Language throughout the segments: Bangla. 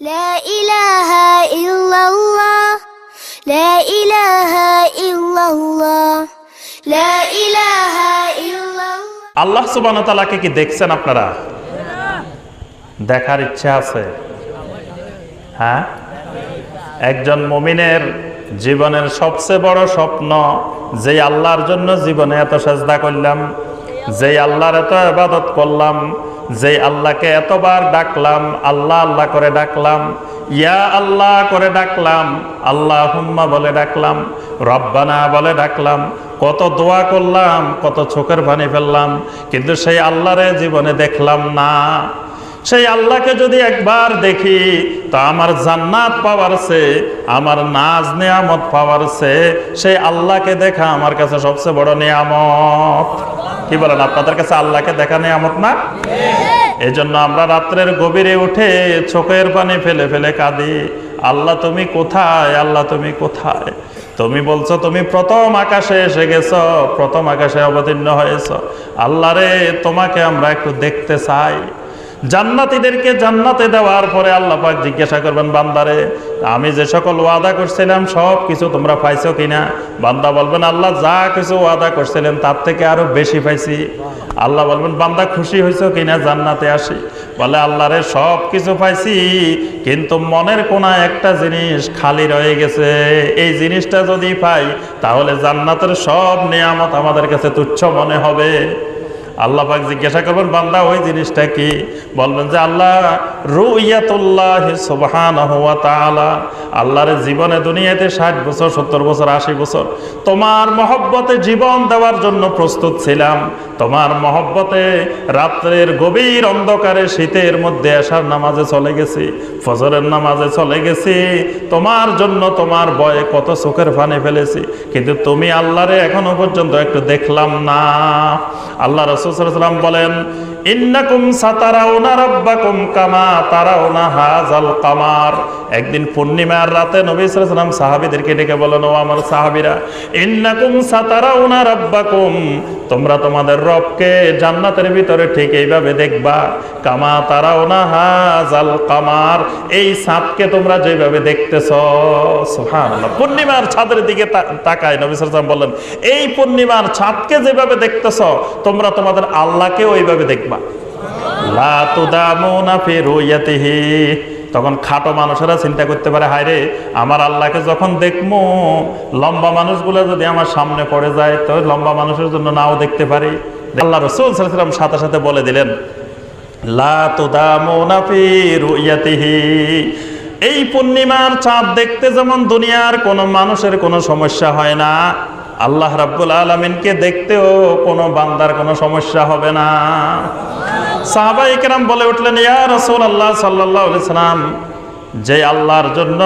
لا إله إلا الله لا إله إلا الله لا إله إلا الله আল্লাহ সুবান তালাকে কি দেখছেন আপনারা দেখার ইচ্ছা আছে হ্যাঁ একজন মমিনের জীবনের সবচেয়ে বড় স্বপ্ন যে আল্লাহর জন্য জীবনে এত সাজদা করলাম যে আল্লাহর এত আবাদত করলাম, যে আল্লাহকে এতবার ডাকলাম, আল্লাহ আল্লাহ করে ডাকলাম, ইয়া আল্লাহ করে ডাকলাম আল্লাহ হুম্মা বলে ডাকলাম, রব্বানা বলে ডাকলাম, কত দোয়া করলাম, কত চোখের পানি ফেললাম, কিন্তু সেই আল্লাহরে জীবনে দেখলাম না। সেই আল্লাহকে যদি একবার দেখি, তো আমার জান্নাত পাওয়ার সে, আমার নাজ নিয়ামত পাওয়ার সে, সেই আল্লাহকে দেখা আমার কাছে সবচেয়ে বড় নিয়ামত। কি বলেন, আপনাদের কাছে আল্লাহকে দেখা নিয়ামত না? এই জন্য আমরা রাত্রের গভীরে উঠে চোখের পানি ফেলে ফেলে কাঁদি, আল্লাহ তুমি কোথায়? আল্লাহ তুমি কোথায়? তুমি বলছো, তুমি প্রথম আকাশে এসে গেছো, প্রথম আকাশে অবতীর্ণ হয়েছ। আল্লাহ রে, তোমাকে আমরা একটু দেখতে চাই। জান্নাতীদেরকে জান্নাতে দেওয়ার পরে আল্লাহ পাক জিজ্ঞাসা করবেন, বান্দারে, আমি যে সকল ওয়াদা করছিলাম, সব কিছু তোমরা পাইছো কিনা? বান্দা বলবেন, আল্লাহ যা কিছু ওয়াদা করছিলেন, তার থেকে আরও বেশি পাইছি। আল্লাহ বলবেন, বান্দা খুশি হয়েছো কিনা? জান্নাতে আসি। বলে আল্লাহ রে সব কিছু পাইছি, কিন্তু মনের কোনা একটা জিনিস খালি রয়ে গেছে। এই জিনিসটা যদি পাই, তাহলে জান্নাতের সব নিয়ামত আমাদের কাছে তুচ্ছ মনে হবে। আল্লাহ পাক জিজ্ঞাসা করবেন, বান্দা, ওই জিনিসটা কি? বলবেন যে, আল্লাহ, রুইয়াতুল্লাহ সুবহানাহু ওয়া তাআলা, আল্লাহর জীবনে দুনিয়াতে ষাট বছর, সত্তর বছর, আশি বছর তোমার মহব্বতে জীবন দেওয়ার জন্য প্রস্তুত ছিলাম। তোমার মহব্বতে রাত্রের গভীর অন্ধকারে শীতের মধ্যে আসার নামাজে চলে গেছি, ফজরের নামাজে চলে গেছি। তোমার জন্য তোমার বয়ে কত চোখের ফানে ফেলেছি, কিন্তু তুমি আল্লাহরে এখনও পর্যন্ত একটু দেখলাম না। আল্লাহ রসুলাম বলেন ইন্নাকুম সাতারাউনা রাব্বাকুম তোমরা জান্নাতের ভিতরে ঠিক এইভাবে দেখবা, কামা হাজাল কামার। এই সাপকে তোমরা যেভাবে দেখতেছ। পূর্ণিমার ছাদের দিকে তাকায় নবী বললেন, এই পূর্ণিমার ছাদকে যেভাবে দেখতেছ, তোমরা তোমাদের আল্লাহকে ওইভাবে দেখবা। রুয়াতিহি তখন খাটো মানুষেরা চিন্তা করতে পারে, হায় রে, আমার আল্লাহকে যখন দেখব লম্বা মানুষগুলো যদি আমার সামনে পড়ে যায়, তো লম্বা মানুষের জন্য নাও দেখতে পারি। আল্লাহ রসুল সাল্লাম সাথে সাথে বলে দিলেন এই পূর্ণিমার চাঁদ দেখতে যেমন দুনিয়ার কোনো মানুষের কোনো সমস্যা হয় না আল্লাহ রাব্বুল আলমিনকে দেখতেও কোনো বান্দার কোনো সমস্যা হবে না। সাহাবাই ইকরাম বলে উঠলেন, ইয়া রসুল আল্লাহ সাল্লাহ সাল্লাম, যে আল্লাহর জন্য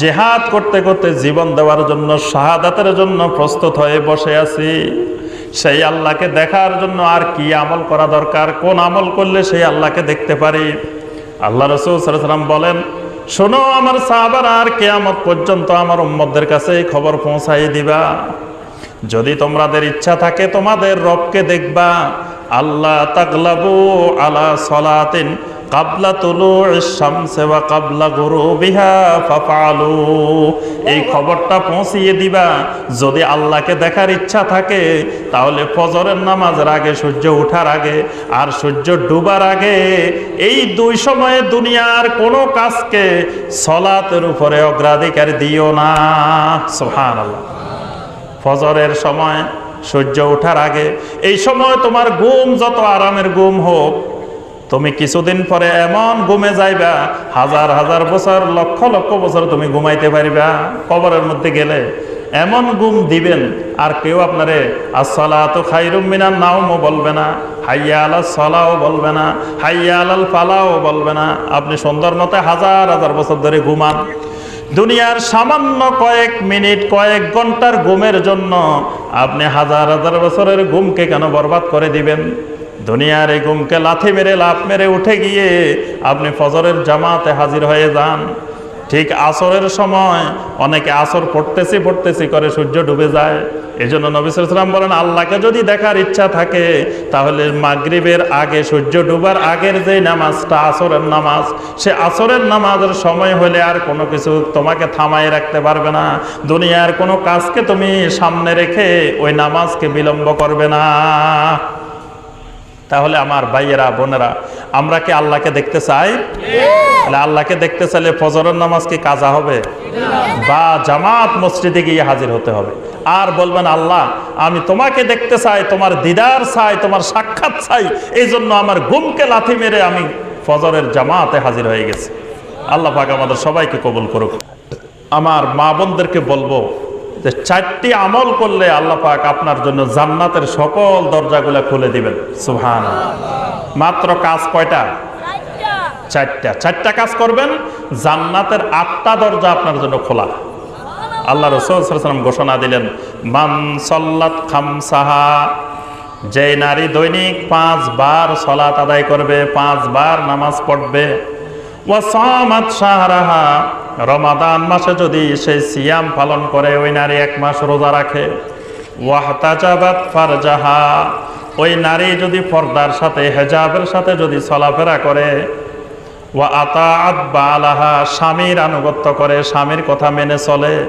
জেহাদ করতে করতে জীবন দেওয়ার জন্য, শাহাদাতের জন্য প্রস্তুত হয়ে বসে আছি, সেই আল্লাহকে দেখার জন্য আর কি আমল করা দরকার? কোন আমল করলে সেই আল্লাহকে দেখতে পারি? আল্লাহ রসুল সাল্লাম বলেন, শোনো আমার সাহাবার, আর কেয়ামত পর্যন্ত আমার উম্মদের কাছে এই খবর পৌঁছাই দিবা। যদি তোমাদের ইচ্ছা থাকে তোমাদের রবকে দেখবা। আল্লাহ তাগলাবু আলা সলাতিন কাবলা তুলু কাবলা গুরু বিহা এই খবরটা পৌঁছিয়ে দিবা। যদি আল্লাহকে দেখার ইচ্ছা থাকে তাহলে ফজরের নামাজের আগে, সূর্য ওঠার আগে আর সূর্য ডুবার আগে এই দুই সময়ে দুনিয়ার কোনো কাজকে সলাতের উপরে অগ্রাধিকার দিও না। সোহান আল্লাহ ফজরের সময় সূর্য ওঠার আগে, এই সময় তোমার ঘুম যত আরামের ঘুম হোক, তুমি কিছুদিন পরে এমন ঘুমে যাইবা, হাজার হাজার বছর, লক্ষ লক্ষ বছর তুমি ঘুমাইতে পারিবা, কবরের মধ্যে গেলে। এমন ঘুম দিবেন, আর কেউ আপনারে আসলা তো খাইরুম মিনার নাওমও বলবে না, হাইয়া আলা সলাও বলবে না, হাইয়া আলাল ফালাও বলবে না। আপনি সুন্দর মতে হাজার হাজার বছর ধরে ঘুমান। দুনিয়ার সামান্য কয়েক মিনিট, কয়েক ঘণ্টার ঘুমের জন্য আপনি হাজার হাজার বছরের ঘুমকে কেন বরবাদ করে দিবেন? দুনিয়ার এই ঘুমকে লাথি মেরে লাফ মেরে উঠে গিয়ে আপনি ফজরের জামাতে হাজির হয়ে যান। ঠিক আসরের সময় অনেকে আসর পড়তেছি পড়তেছি করে সূর্য ডুবে যায়। এই জন্য নবিসাম বলেন, আল্লাহকে যদি দেখার ইচ্ছা থাকে, তাহলে মাগরিবের আগে, সূর্য ডুবার আগের যে নামাজটা, আসরের নামাজ, সে আসরের নামাজের সময় হলে আর কোনো কিছু তোমাকে থামাই রাখতে পারবে না। দুনিয়ার কোনো কাজকে তুমি সামনে রেখে ওই নামাজকে বিলম্ব করবে না। তাহলে আমার ভাইয়েরা, বোনেরা, আমরা কি আল্লাহকে দেখতে চাই? তাহলে আল্লাহকে দেখতে চাইলে ফজরের নামাজ কি কাজা হবে? বা জামাত মসজিদে গিয়ে হাজির হতে হবে। আর বলবেন, আল্লাহ, আমি তোমাকে দেখতে চাই, তোমার দিদার চাই, তোমার সাক্ষাৎ চাই এই জন্য আমার ঘুমকে লাথি মেরে আমি ফজরের জামাতে হাজির হয়ে গেছি। আল্লাহ পাক আমাদের সবাইকে কবুল করুক। আমার মা বোনদেরকে বলব যে চারটি আমল করলে আল্লাহ পাক আপনার জন্য জান্নাতের সকল দরজাগুলো খুলে দিবেন। সুহান মাত্র কাজ কয়টা? চারটা। চারটা কাজ করবেন, জান্নাতের আটটা দরজা আপনার জন্য খোলা। আল্লাহ রসুলাম ঘোষণা দিলেন, মান সল্লাত খামসাহা যে নারী দৈনিক পাঁচবার সলাত আদায় করবে, পাঁচবার নামাজ পড়বে ওয়াসামাত শাহরাহা রমাদান মাসে যদি সে সিয়াম পালন করে, ওই নারী এক মাস রোজা রাখে। ফারজাহা, ওই নারী যদি পর্দার সাথে, হেজাবের সাথে যদি চলাফেরা করে। ওয়া আতাআত বালাহা, স্বামীর আনুগত্য করে, স্বামীর কথা মেনে চলে।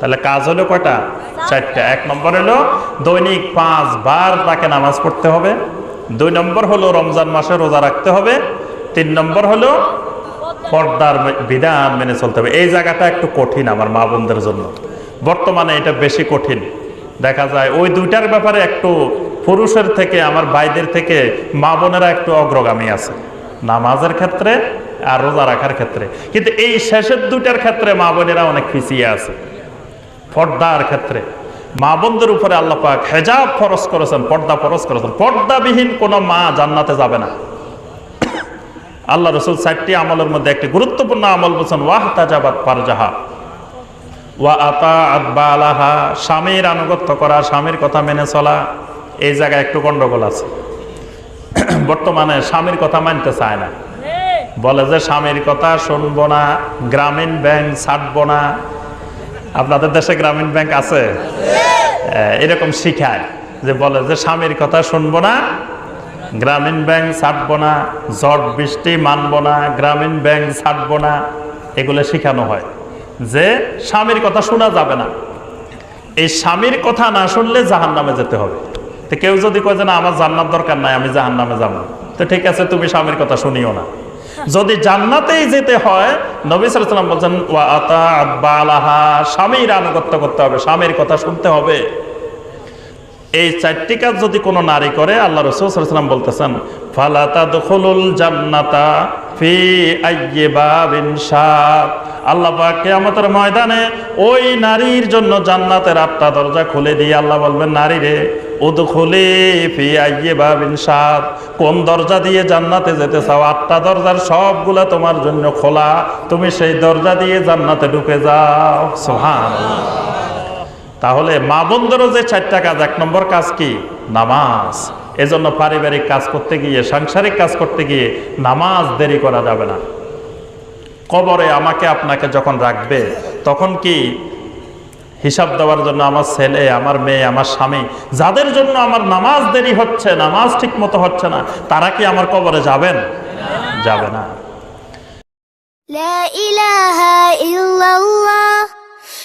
তাহলে কাজ হলো কয়টা? চারটা। এক নম্বর হলো দৈনিক পাঁচবার তাকে নামাজ পড়তে হবে। দুই নম্বর হলো রমজান মাসে রোজা রাখতে হবে। তিন নম্বর হলো পর্দার বিধান মেনে চলতে হবে। এই জায়গাটা একটু কঠিন আমার মা বোনদের জন্য। বর্তমানে এটা বেশি কঠিন। দেখা যায় ওই দুইটার ব্যাপারে একটু পুরুষের থেকে, আমার ভাইদের থেকে মা বোনেরা একটু অগ্রগামী আছে। নামাজের ক্ষেত্রে আর রোজা রাখার ক্ষেত্রে। কিন্তু এই শেষের দুইটার ক্ষেত্রে মা বোনেরা অনেক পিছিয়ে আছে। পর্দার ক্ষেত্রে। মা বোনদের উপরে আল্লাহ পাক হেজাব ফরজ করেছেন, পর্দা ফরজ করেছেন। পর্দাবিহীন কোনো মা জান্নাতে যাবে না। আল্লাহ রসুল চারটি আমলের মধ্যে একটি গুরুত্বপূর্ণ আমল বলছেন, ওয়াহ তাজাবাদ পারজাহা ওয়া আতা আদবা আলাহা স্বামীর আনুগত্য করা, স্বামীর কথা মেনে চলা, এই জায়গায় একটু গন্ডগোল আছে। বর্তমানে স্বামীর কথা মানতে চায় না। বলে যে, স্বামীর কথা শুনব না, গ্রামীণ ব্যাংক ছাড়বো না। আপনাদের দেশে গ্রামীণ ব্যাংক আছে? এরকম শিখায় যে, বলে যে, স্বামীর কথা শুনব না গ্রামীণ ব্যাংক ছাড়বো না, ঝড় বৃষ্টি মানবো না, গ্রামীণ ব্যাংক ছাড়বো না, এগুলো শেখানো হয়। যে স্বামীর কথা শোনা যাবে না, এই স্বামীর কথা না শুনলে জাহান নামে যেতে হবে। তো কেউ যদি কয় যে না, আমার জান্নাত দরকার নাই, আমি জাহান নামে যাব। তো ঠিক আছে, তুমি স্বামীর কথা শুনিও না। যদি জান্নাতেই যেতে হয়, নবী সালাম বলছেন স্বামীর আনুগত্য করতে হবে, স্বামীর কথা শুনতে হবে। এই চারটি কাজ যদি কোনো নারী করে, আল্লাহ রসুলাম বলতেছেন জান্নাতা আল্লাহ কিয়ামতের ময়দানে ওই নারীর জন্য জান্নাতের আটটা দরজা খুলে দিয়ে আল্লাহ বলবেন কোন দরজা দিয়ে জান্নাতে যেতে চাও? আটটা দরজার সবগুলা তোমার জন্য খোলা। তুমি সেই দরজা দিয়ে জান্নাতে ঢুকে যাও। সুবহানাল্লাহ। তাহলে মা বন্ধুরও যে চারটা কাজ, এক নম্বর কাজ কি? নামাজ। এজন্য পারিবারিক কাজ করতে গিয়ে, সাংসারিক কাজ করতে গিয়ে নামাজ দেরি করা যাবে না। কবরে আমাকে আপনাকে যখন রাখবে, তখন কি হিসাব দেওয়ার জন্য আমার ছেলে, আমার মেয়ে, আমার স্বামী, যাদের জন্য আমার নামাজ দেরি হচ্ছে, নামাজ ঠিক মতো হচ্ছে না, তারা কি আমার কবরে যাবেন? যাবে না। ইলাহা ইল্লাল্লাহ।